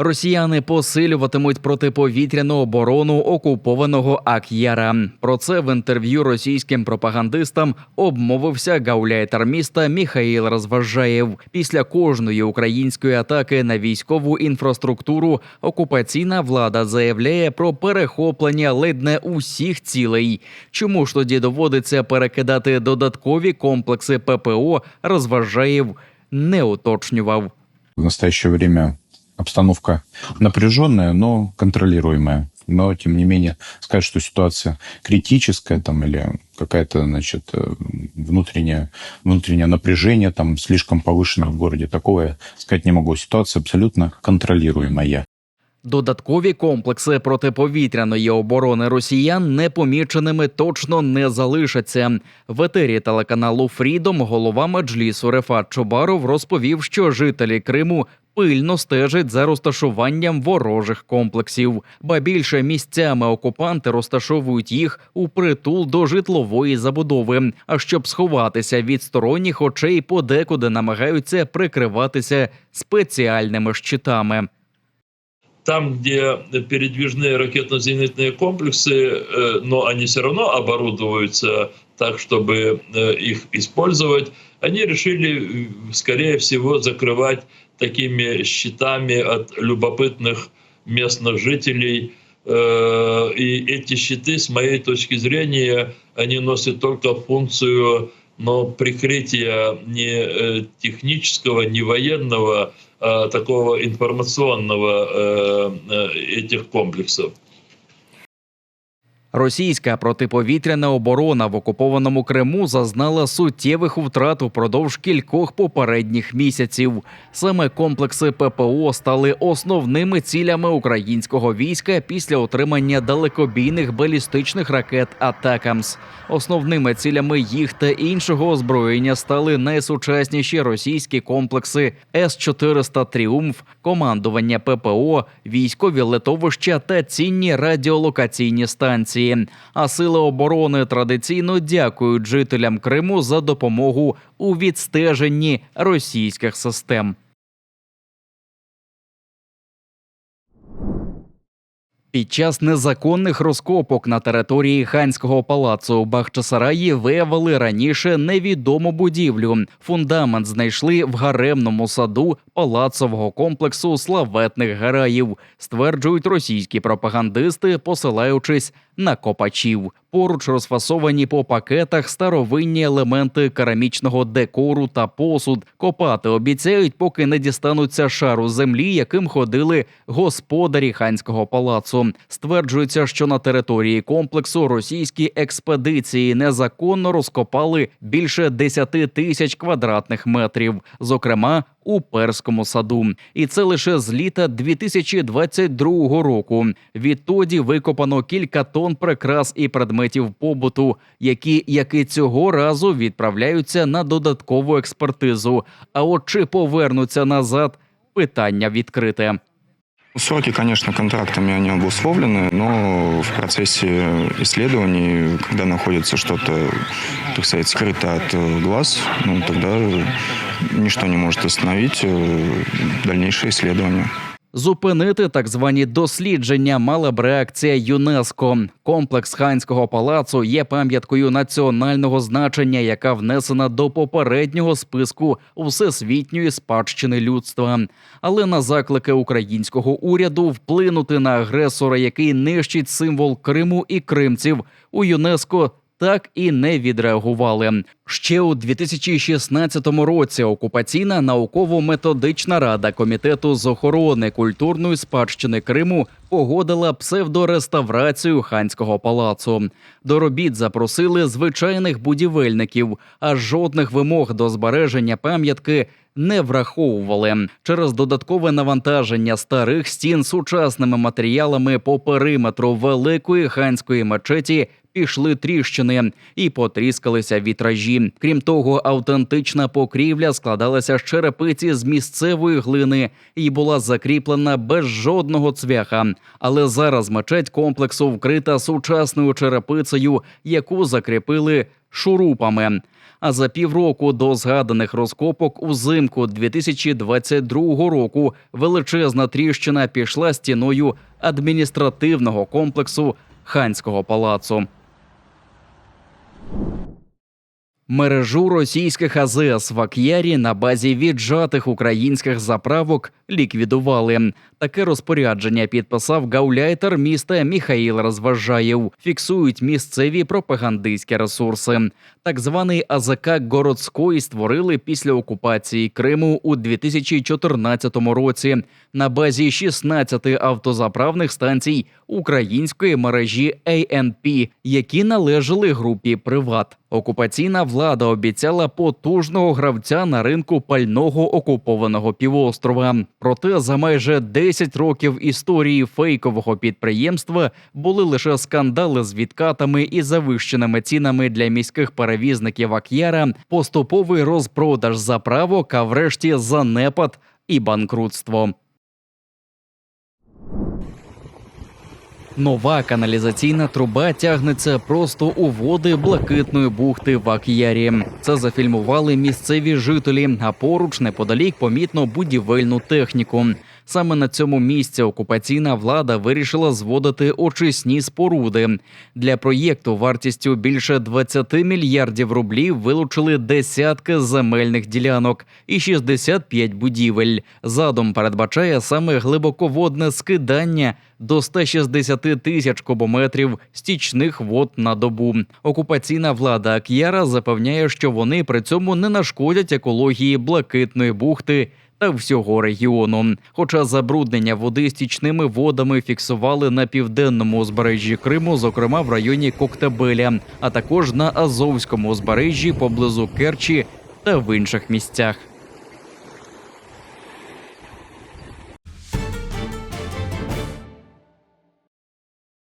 Росіяни посилюватимуть протиповітряну оборону окупованого Ак'яра. Про це в інтерв'ю російським пропагандистам обмовився гауляйтер міста Міхаїл Розважаєв. Після кожної української атаки на військову інфраструктуру окупаційна влада заявляє про перехоплення ледь не усіх цілей. Чому ж тоді доводиться перекидати додаткові комплекси ППО? Розважаєв не уточнював. В настоящее время обстановка напряженная, но контролируемая. Но, тем не менее, сказать, что ситуация критическая там, или какая-то, значит, э, внутреннее, внутреннее напряжение там слишком повышено в городе, такого я сказать не могу. Ситуация абсолютно контролируемая. Додаткові комплекси протиповітряної оборони росіян непоміченими точно не залишаться. В етері телеканалу Фрідом голова меджлісу Рефат Чобаров розповів, що жителі Криму пильно стежать за розташуванням ворожих комплексів, ба більше місцями окупанти розташовують їх у притул до житлової забудови. А щоб сховатися від сторонніх очей, подекуди намагаються прикриватися спеціальними щитами. там, где передвижные ракетно-зенитные комплексы, э, но они все равно оборудуются так, чтобы э, их использовать, они решили, э, скорее всего, закрывать Такими щитами от любопытных местных жителей. Э, И эти щиты, с моей точки зрения, они носят только функцию но прикрытия не э, технического, не военного, а такого информационного э, этих комплексов. Російська протиповітряна оборона в окупованому Криму зазнала суттєвих втрат упродовж кількох попередніх місяців. Саме комплекси ППО стали основними цілями українського війська після отримання далекобійних балістичних ракет Атакамс. Основними цілями їх та іншого озброєння стали найсучасніші російські комплекси С-400 Тріумф, командування ППО, військові летовища та цінні радіолокаційні станції. А сили оборони традиційно дякують жителям Криму за допомогу у відстеженні російських систем. Під час незаконних розкопок на території ханського палацу у Бахчисараї виявили раніше невідому будівлю. Фундамент знайшли в гаремному саду палацового комплексу славетних гараїв, стверджують російські пропагандисти, посилаючись на копачів. Поруч розфасовані по пакетах старовинні елементи керамічного декору та посуд. Копати обіцяють, поки не дістануться шару землі, яким ходили господарі ханського палацу. Стверджується, що на території комплексу російські експедиції незаконно розкопали більше 10 тисяч квадратних метрів, зокрема у перському саду, і це лише з літа 2022 року. Відтоді викопано кілька тонн прикрас і предметів побуту, які, як і цього разу, відправляються на додаткову експертизу. А от чи повернуться назад? Питання відкрите. Сроки, конечно, контрактами они обусловлены, но в процессе исследований, когда находится что-то, так сказать, скрыто от э, глаз, ну, тогда ничто не может остановить э, дальнейшее. Зупинити так звані дослідження мала б реакція ЮНЕСКО. Комплекс ханського палацу є пам'яткою національного значення, яка внесена до попереднього списку всесвітньої спадщини людства. Але на заклики українського уряду вплинути на агресора, який нищить символ Криму і кримців, у ЮНЕСКО так і не відреагували. Ще у 2016 році окупаційна науково-методична рада комітету з охорони культурної спадщини Криму погодила псевдореставрацію ханського палацу. До робіт запросили звичайних будівельників, а жодних вимог до збереження пам'ятки не враховували через додаткове навантаження старих стін сучасними матеріалами по периметру великої ханської мечеті пішли тріщини і потріскалися вітражі. Крім того, автентична покрівля складалася з черепиці з місцевої глини і була закріплена без жодного цвяха. Але зараз мечеть комплексу вкрита сучасною черепицею, яку закріпили шурупами. А за півроку до згаданих розкопок узимку 2022 року величезна тріщина пішла стіною адміністративного комплексу ханського палацу. Мережу російських АЗС в Ак'ярі на базі віджатих українських заправок ліквідували. Таке розпорядження підписав гауляйтер міста Міхаїл Розважаєв. Фіксують місцеві пропагандистські ресурси. Так званий АЗК Городської створили після окупації Криму у 2014 році на базі 16 автозаправних станцій української мережі ANP, які належали групі Приват. Окупаційна влада обіцяла потужного гравця на ринку пального окупованого півострова. Проте за майже 10 років історії фейкового підприємства були лише скандали з відкатами і завищеними цінами для міських перевізників Ак'яра, поступовий розпродаж заправок, а врешті занепад і банкрутство. Нова каналізаційна труба тягнеться просто у води блакитної бухти в Ак'ярі. Це зафільмували місцеві жителі, а поруч неподалік помітно будівельну техніку. Саме на цьому місці окупаційна влада вирішила зводити очисні споруди. Для проєкту вартістю більше 20 мільярдів рублів вилучили десятки земельних ділянок і 65 будівель. Задум передбачає саме глибоководне скидання до 160 тисяч кубометрів стічних вод на добу. Окупаційна влада Ак'яра запевняє, що вони при цьому не нашкодять екології блакитної бухти та всього регіону. Хоча забруднення води стічними водами фіксували на південному узбережжі Криму, зокрема в районі Коктебеля, а також на Азовському узбережжі поблизу Керчі та в інших місцях.